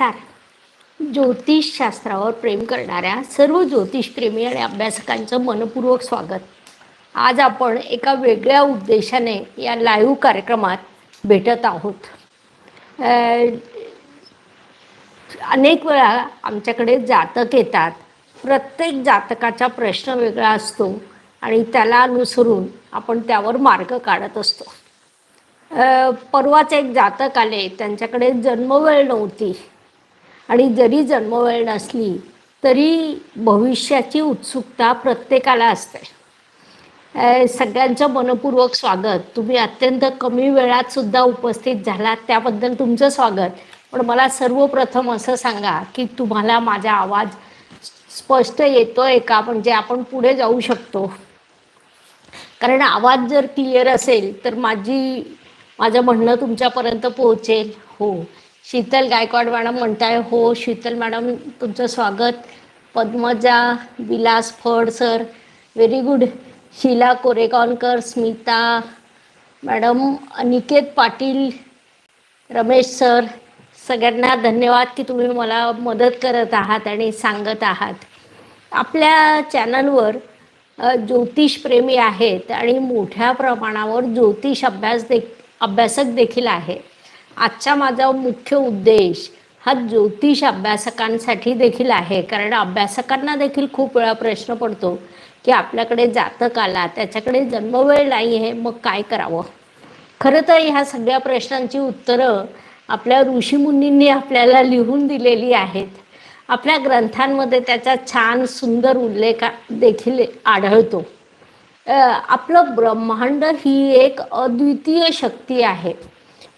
नमस्कार. ज्योतिषशास्त्रावर प्रेम करणाऱ्या सर्व ज्योतिषप्रेमी आणि अभ्यासकांचं मनपूर्वक स्वागत. आज आपण एका वेगळ्या उद्देशाने या लाईव्ह कार्यक्रमात भेटत आहोत. अनेक वेळा आमच्याकडे जातक येतात. प्रत्येक जातकाचा प्रश्न वेगळा असतो आणि त्याला अनुसरून आपण त्यावर मार्ग काढत असतो. परवाच एक जातक आले. त्यांच्याकडे जन्मवेळ नव्हती. आणि जरी जन्मवेळ नसली तरी भविष्याची उत्सुकता प्रत्येकाला असते. सगळ्यांचं मनपूर्वक स्वागत. तुम्ही अत्यंत कमी वेळात सुद्धा उपस्थित झालात त्याबद्दल तुमचं स्वागत. पण मला सर्वप्रथम असं सांगा की तुम्हाला माझा आवाज स्पष्ट येतोय का? म्हणजे आपण पुढे जाऊ शकतो. कारण आवाज जर क्लिअर असेल तर माझी माझं म्हणणं तुमच्यापर्यंत पोहोचेल. हो. शीतल गायकवाड मॅडम म्हणताय हो शीतल मॅडम तुमचं स्वागत. Padmaja Vilas Phad sir very good. Sheela Koregaonkar Smita madam Aniket Patil Ramesh sir सगळ्यांना धन्यवाद की तुम्ही मला मदत करत आहात आणि सांगत आहात. आपल्या चॅनलवर ज्योतिषप्रेमी आहेत आणि मोठ्या प्रमाणावर ज्योतिष अभ्यास दे अभ्यासक देखील आहे आजचा माझा मुख्य उद्देश हा ज्योतिष अभ्यासकांसाठी देखील आहे. कारण अभ्यासकांना देखील खूप वेळा प्रश्न पडतो की आपल्याकडे जातक आला त्याच्याकडे जन्मवेळ नाही आहे मग काय करावं? खरं तर ह्या सगळ्या प्रश्नांची उत्तरं आपल्या ऋषीमुनींनी आपल्याला लिहून दिलेली आहेत. आपल्या ग्रंथांमध्ये त्याचा छान सुंदर उल्लेख देखील आढळतो. आपलं ब्रह्मांड ही एक अद्वितीय शक्ती आहे.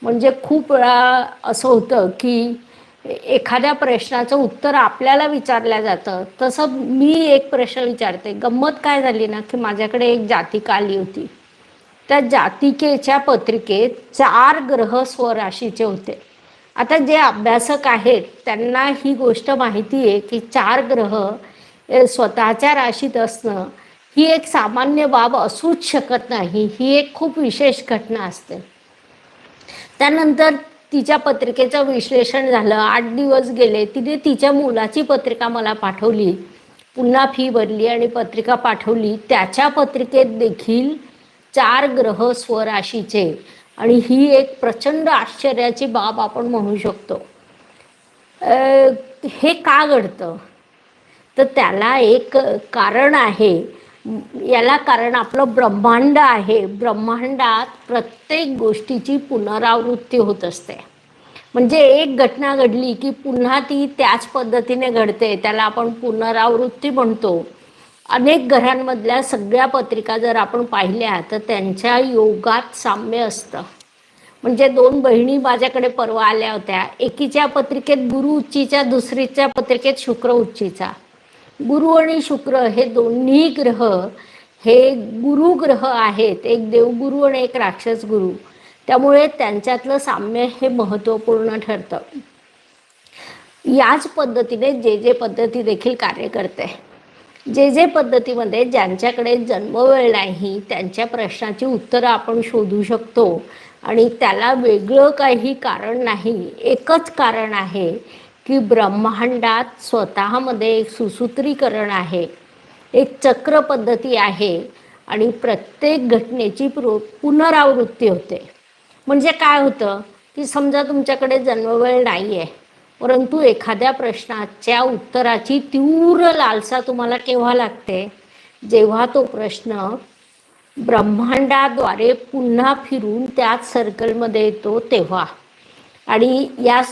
म्हणजे खूप वेळा असं होतं की एखाद्या प्रश्नाचं उत्तर आपल्याला विचारलं जातं. तसं मी एक प्रश्न विचारते गंमत काय झाली ना की माझ्याकडे एक जातिका आली होती. त्या जातिकेच्या पत्रिकेत चार ग्रह स्वराशीचे होते. आता जे अभ्यासक आहेत त्यांना ही गोष्ट माहिती आहे की चार ग्रह स्वतःच्या राशीत असणं ही एक सामान्य बाब असूच शकत नाही. ही एक खूप विशेष घटना असते. त्यानंतर तिच्या पत्रिकेचं विश्लेषण झालं. आठ दिवस गेले तिने तिच्या मुलाची पत्रिका मला पाठवली. पुन्हा फी भरली आणि पत्रिका पाठवली. त्याच्या पत्रिकेत देखील चार ग्रह स्वराशीचे. आणि ही एक प्रचंड आश्चर्याची बाब आपण म्हणू शकतो. हे का घडतं? तर त्याला एक कारण आहे. याला कारण आपलं ब्रह्मांड आहे. ब्रह्मांडात प्रत्येक गोष्टीची पुनरावृत्ती होत असते. म्हणजे एक घटना घडली की पुन्हा ती त्याच पद्धतीने घडते. त्याला आपण पुनरावृत्ती म्हणतो. अनेक घरांमधल्या सगळ्या पत्रिका जर आपण पाहिल्या तर त्यांच्या योगात साम्य असतं. म्हणजे दोन बहिणी माझ्याकडे परवा आल्या होत्या. एकीच्या पत्रिकेत गुरु उच्चीच्या दुसरीच्या पत्रिकेत शुक्र उच्चीचा. गुरु आणि शुक्र हे दोन्ही ग्रह हे गुरु ग्रह आहेत. एक देवगुरु आणि एक राक्षस गुरु. त्यामुळे त्यांच्यातलं साम्य हे महत्त्वपूर्ण ठरतं. याच पद्धतीने जे जे पद्धती देखील कार्य करते. जे जे पद्धतीमध्ये ज्यांच्याकडे जन्मवेळ नाही त्यांच्या प्रश्नाची उत्तरं आपण शोधू शकतो. आणि त्याला वेगळं काही कारण नाही एकच कारण आहे की ब्रह्मांडात स्वतःमध्ये एक सुसूत्रीकरण आहे एक चक्र पद्धती आहे आणि प्रत्येक घटनेची प्रो पुनरावृत्ती होते. म्हणजे काय होतं की समजा तुमच्याकडे जन्मवेळ नाही आहे परंतु एखाद्या प्रश्नाच्या उत्तराची तीव्र लालसा तुम्हाला केव्हा लागते? जेव्हा तो प्रश्न ब्रह्मांडाद्वारे पुन्हा फिरून त्याच सर्कलमध्ये येतो तेव्हा. आणि या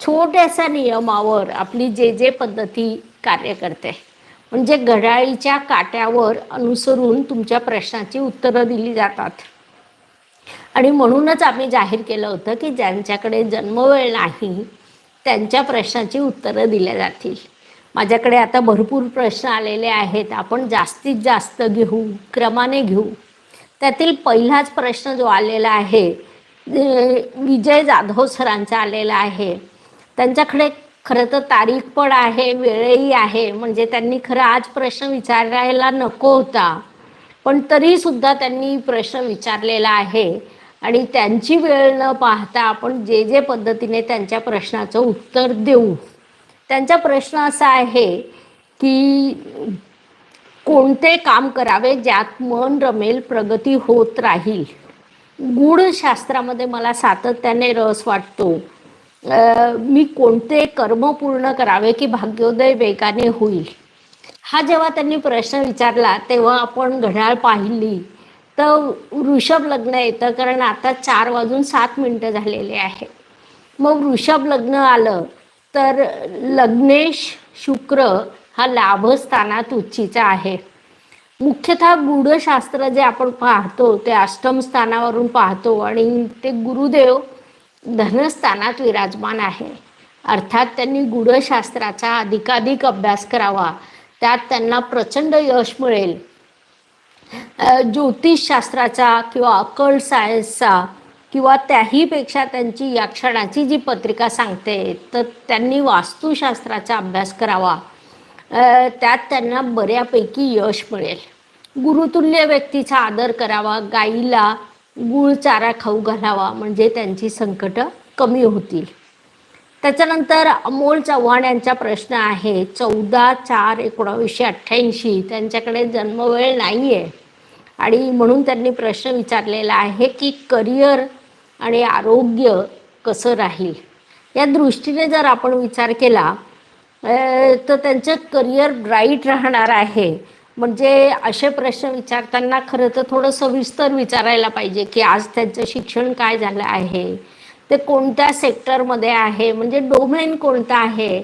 छोट्याशा नियमावर आपली जे जे पद्धती कार्य करते. म्हणजे घड्याळीच्या काट्यावर अनुसरून तुमच्या प्रश्नाची उत्तरं दिली जातात. आणि म्हणूनच आम्ही जाहीर केलं होतं की ज्यांच्याकडे जन्मवेळ नाही त्यांच्या प्रश्नाची उत्तरं दिल्या जातील. माझ्याकडे आता भरपूर प्रश्न आलेले आहेत आपण जास्तीत जास्त घेऊ क्रमाने घेऊ. त्यातील पहिलाच प्रश्न जो आलेला आहे विजय जाधव सरांचा आलेला आहे. त्यांच्याकडे खरं तर तारीख पण आहे वेळही आहे. म्हणजे त्यांनी खरं आज प्रश्न विचारायला नको होता. पण तरीसुद्धा त्यांनी प्रश्न विचारलेला आहे. आणि त्यांची वेळ न पाहता आपण जे जे पद्धतीने त्यांच्या प्रश्नाचं उत्तर देऊ. त्यांचा प्रश्न असा आहे की कोणते काम करावे ज्यात मन रमेल प्रगती होत राहील? गूढशास्त्रामध्ये मला सातत्याने रस वाटतो. मी कोणते कर्म पूर्ण करावे की भाग्योदय वेगाने होईल? हा जेव्हा त्यांनी प्रश्न विचारला तेव्हा आपण घड्याळ पाहिली. तर वृषभ लग्न येतं कारण आता चार वाजून सात मिनटं झालेले आहे. मग वृषभ लग्न आलं तर लग्नेश शुक्र हा लाभस्थानात उच्चीचा आहे. मुख्यतः गूढशास्त्र जे आपण पाहतो ते अष्टम स्थानावरून पाहतो आणि ते गुरुदेव धनस्थानात विराजमान आहे. अर्थात त्यांनी गूढशास्त्राचा अधिकाधिक अभ्यास करावा. त्यात त्यांना प्रचंड यश मिळेल. ज्योतिषशास्त्राचा किंवा अकल सायन्सचा किंवा त्याहीपेक्षा त्यांची या क्षणाची जी पत्रिका सांगते तर त्यांनी वास्तुशास्त्राचा अभ्यास करावा. त्यात त्यांना बऱ्यापैकी यश मिळेल. गुरुतुल्य व्यक्तीचा आदर करावा. गाईला गुळ चारा खाऊ घालावा म्हणजे त्यांची संकटं कमी होतील. त्याच्यानंतर अमोल चव्हाण यांचा प्रश्न आहे चौदा चार एकोणावीसशे अठ्ठ्याऐंशी त्यांच्याकडे जन्मवेळ नाही आहे आणि म्हणून त्यांनी प्रश्न विचारलेला आहे की करिअर आणि आरोग्य कसं राहील? या दृष्टीने जर आपण विचार केला तर त्यांचं करिअर ब्राईट राहणार आहे. म्हणजे असे प्रश्न विचारताना खरं तर थोडं सविस्तर विचारायला पाहिजे की आज त्यांचं शिक्षण काय झालं आहे? ते कोणत्या सेक्टरमध्ये आहे? म्हणजे डोमेन कोणता आहे?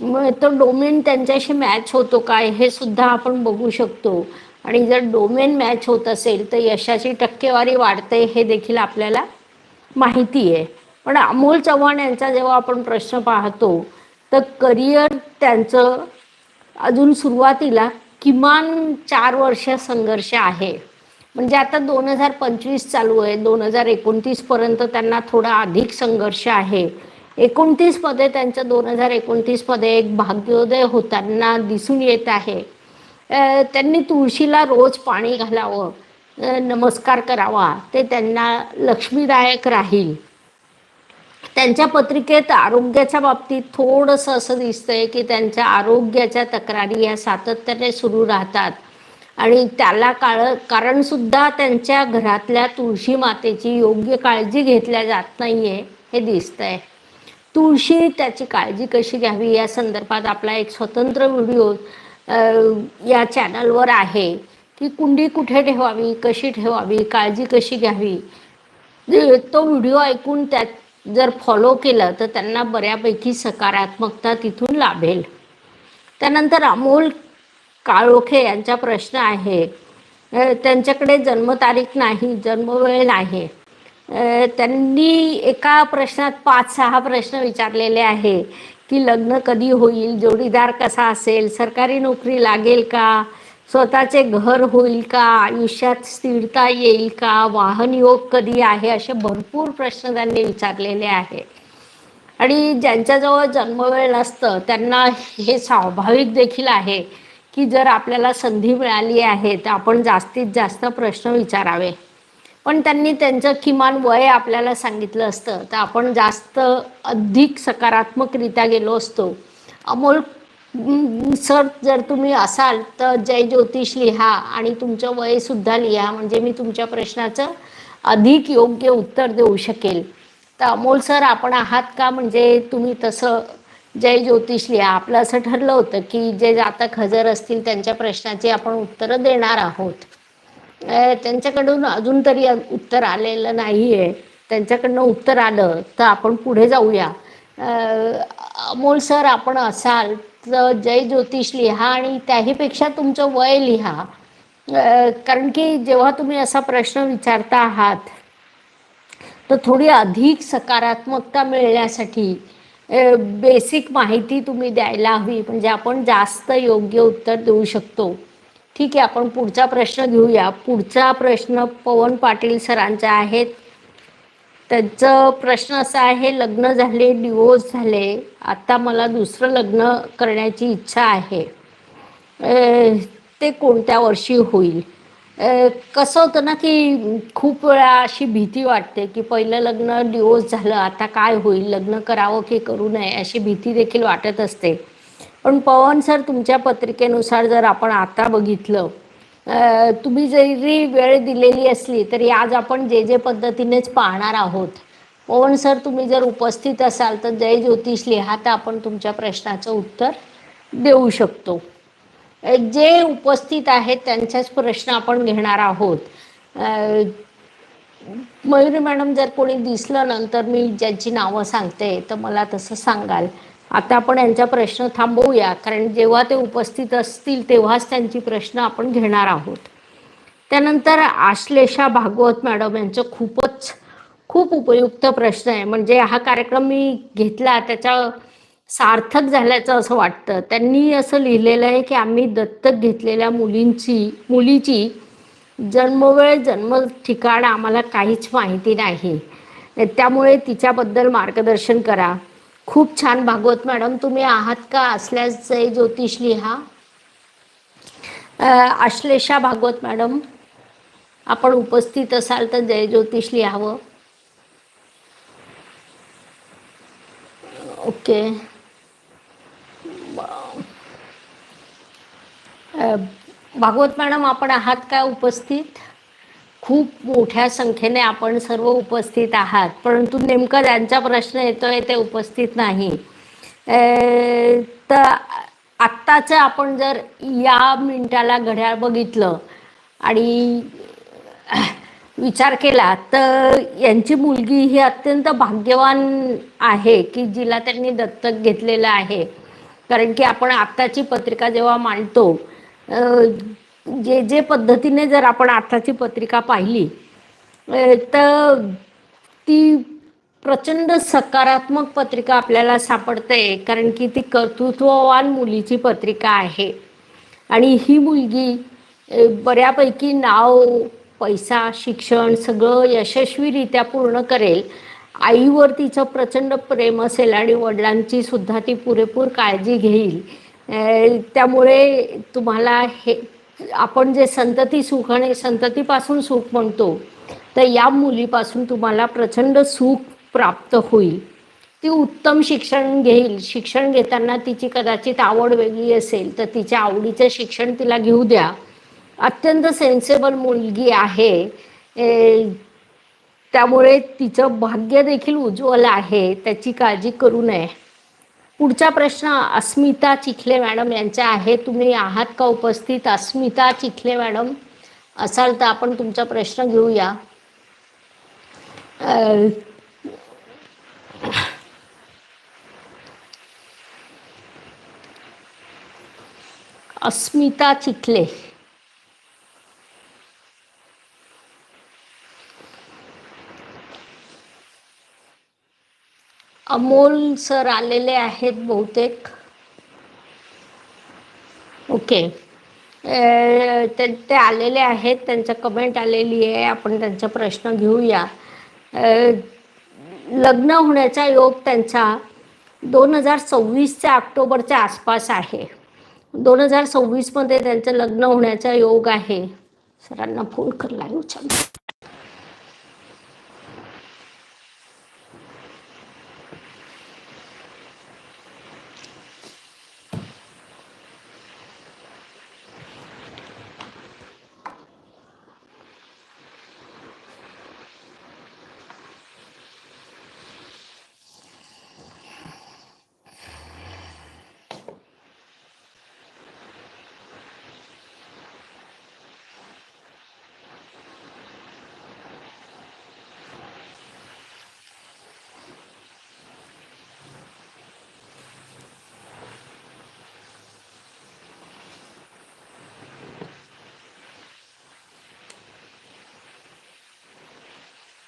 मग तो डोमेन त्यांच्याशी मॅच होतो काय? हे सुद्धा आपण बघू शकतो. आणि जर डोमेन मॅच होत असेल तर यशाची टक्केवारी वाढते हे देखील आपल्याला माहिती आहे. पण अमोल चव्हाण यांचा जेव्हा आपण प्रश्न पाहतो तर करिअर त्यांचं अजून सुरुवातीला किमान चार वर्ष संघर्ष आहे. म्हणजे आता दोन हजार पंचवीस चालू आहे. दोन हजार एकोणतीसपर्यंत त्यांना थोडा अधिक संघर्ष आहे. एकोणतीसमध्ये त्यांचं दोन हजार एकोणतीसमध्ये एक भाग्योदय होताना दिसून येत आहे. त्यांनी तुळशीला रोज पाणी घालावं नमस्कार करावा ते त्यांना लक्ष्मीदायक राहील. त्यांच्या पत्रिकेत आरोग्याच्या बाबतीत थोडंसं असं दिसतंय की त्यांच्या आरोग्याच्या तक्रारी या सातत्याने सुरू राहतात. आणि त्याला काळ कारणसुद्धा त्यांच्या घरातल्या तुळशी मातेची योग्य काळजी घेतल्या जात नाही आहे हे दिसतंय. तुळशी त्याची काळजी कशी घ्यावी या संदर्भात आपला एक स्वतंत्र व्हिडिओ या चॅनलवर आहे की कुंडी कुठे ठेवावी कशी ठेवावी काळजी कशी घ्यावी? तो व्हिडिओ ऐकून त्यात जर फॉलो केलं तर त्यांना बऱ्यापैकी सकारात्मकता तिथून लाभेल. त्यानंतर अमोल काळोखे यांचा प्रश्न आहे त्यांच्याकडे जन्मतारीख नाही जन्मवेळ नाही. त्यांनी एका प्रश्नात पाच सहा प्रश्न विचारलेले आहे की लग्न कधी होईल जोडीदार कसा असेल सरकारी नोकरी लागेल का? स्वतःचे घर होईल का? आयुष्यात स्थिरता येईल का? वाहन योग कधी आहे? असे भरपूर प्रश्न त्यांनी विचारलेले आहे. आणि ज्यांच्याजवळ जन्मवेळ नसतं त्यांना हे स्वाभाविक देखील आहे की जर आपल्याला संधी मिळाली आहे तर आपण जास्तीत जास्त प्रश्न विचारावे. पण त्यांनी त्यांचं किमान वय आपल्याला सांगितलं असतं तर आपण जास्त अधिक सकारात्मकरित्या गेलो असतो. अमोल सर जर तुम्ही असाल तर जय ज्योतिष लिहा आणि तुमचं वयसुद्धा लिहा. म्हणजे मी तुमच्या प्रश्नाचं अधिक योग्य उत्तर देऊ शकेल. तर अमोल सर आपण आहात का? म्हणजे तुम्ही तसं जय ज्योतिष लिहा. आपलं असं ठरलं होतं की जे जातक हजर असतील त्यांच्या प्रश्नाची आपण उत्तरं देणार आहोत. त्यांच्याकडून अजून तरी उत्तर आलेलं नाही आहे त्यांच्याकडनं उत्तर आलं तर आपण पुढे जाऊया. अमोल सर आपण असाल जय ज्योतिष लिहा आणि त्याहीपेक्षा तुमचं वय लिहा. कारण की जेव्हा तुम्ही असा प्रश्न विचारता आहात तर थोडी अधिक सकारात्मकता मिळण्यासाठी बेसिक माहिती तुम्ही द्यायला हवी. म्हणजे आपण जास्त योग्य उत्तर देऊ शकतो. ठीक आहे आपण पुढचा प्रश्न घेऊया. पुढचा प्रश्न पवन पाटील सरांचा आहेत त्यांचं प्रश्न असा आहे लग्न झाले डिवोर्स झाले आता मला दुसरं लग्न करण्याची इच्छा आहे. ते कोणत्या वर्षी होईल? कसं होतं ना की खूप वेळा अशी भीती वाटते की पहिलं लग्न डिवोर्स झालं आता काय होईल? लग्न करावं की करू नये? अशी भीती देखील वाटत असते. पण पवन सर तुमच्या पत्रिकेनुसार जर आपण आता बघितलं तुम्ही जरी वेळ दिलेली असली तरी आज आपण जे जे पद्धतीनेच पाहणार आहोत. पवन सर तुम्ही जर उपस्थित असाल तर जय ज्योतिष लिहा तर आपण तुमच्या प्रश्नाचं उत्तर देऊ शकतो. जे उपस्थित आहेत त्यांचाच प्रश्न आपण घेणार आहोत. मयुरी मॅडम जर कोणी दिसलं नंतर मी ज्यांची नावं सांगते तर मला तसं सांगाल. आता आपण यांचा प्रश्न थांबवूया कारण जेव्हा ते उपस्थित असतील तेव्हाच त्यांची प्रश्न आपण घेणार आहोत. त्यानंतर आश्लेषा भागवत मॅडम यांचं खूपच खूप उपयुक्त प्रश्न आहे. म्हणजे हा कार्यक्रम मी घेतला त्याच्या सार्थक झाल्याचं असं वाटतं. त्यांनी असं लिहिलेलं आहे की आम्ही दत्तक घेतलेल्या मुलींची मुलीची जन्मवेळ जन्म ठिकाण आम्हाला काहीच माहिती नाही. त्यामुळे तिच्याबद्दल मार्गदर्शन करा. खूप छान भागवत मॅडम. तुम्ही आहात का असल्यास जय ज्योतिष लिहा. आश्लेषा भागवत मॅडम. आपण उपस्थित असाल तर जय ज्योतिष लिहावं. ओके. भागवत मॅडम आपण आहात का उपस्थित? खूप मोठ्या संख्येने आपण सर्व उपस्थित आहात. परंतु नेमका ज्यांचा प्रश्न येतोय ते उपस्थित नाही. तर आत्ताचं आपण जर या मिनिटाला घड्याळ बघितलं आणि विचार केला तर यांची मुलगी ही अत्यंत भाग्यवान आहे की जिला त्यांनी दत्तक घेतलेलं आहे. कारण की आपण आत्ताची पत्रिका जेव्हा मांडतो जे जे पद्धतीने जर आपण आताची पत्रिका पाहिली तर ती प्रचंड सकारात्मक पत्रिका आपल्याला सापडते कारण की ती कर्तृत्ववान मुलीची पत्रिका आहे. आणि ही मुलगी बऱ्यापैकी नाव पैसा शिक्षण सगळं यशस्वीरित्या पूर्ण करेल. आईवर तिचं प्रचंड प्रेम असेल आणि वडिलांची सुद्धा ती पुरेपूर काळजी घेईल. त्यामुळे तुम्हाला हे आपण जे संतती सुख आणि संततीपासून सुख म्हणतो तर या मुलीपासून तुम्हाला प्रचंड सुख प्राप्त होईल. ती उत्तम शिक्षण घेईल. शिक्षण घेताना तिची कदाचित आवड वेगळी असेल तर तिच्या आवडीचं शिक्षण तिला घेऊ द्या. अत्यंत सेन्सेबल मुलगी आहे. त्यामुळे तिचं भाग्य देखील उज्ज्वल आहे. त्याची काळजी करू नये. पुढचा प्रश्न अस्मिता चिखले मॅडम यांचा आहे. तुम्ही आहात का उपस्थित? अस्मिता चिखले मॅडम असाल तर आपण तुमचा प्रश्न घेऊया. अस्मिता चिखले. अमोल सर आलेले आहेत बहुतेक. ओके ते आलेले आहेत त्यांचं कमेंट आलेली आहे आपण त्यांचा प्रश्न घेऊया. लग्न होण्याचा योग त्यांचा दोन हजार सव्वीसच्या ऑक्टोबरच्या आसपास आहे. दोन हजार सव्वीसमध्ये त्यांचं लग्न होण्याचा योग आहे. सरांना फोन करला उचल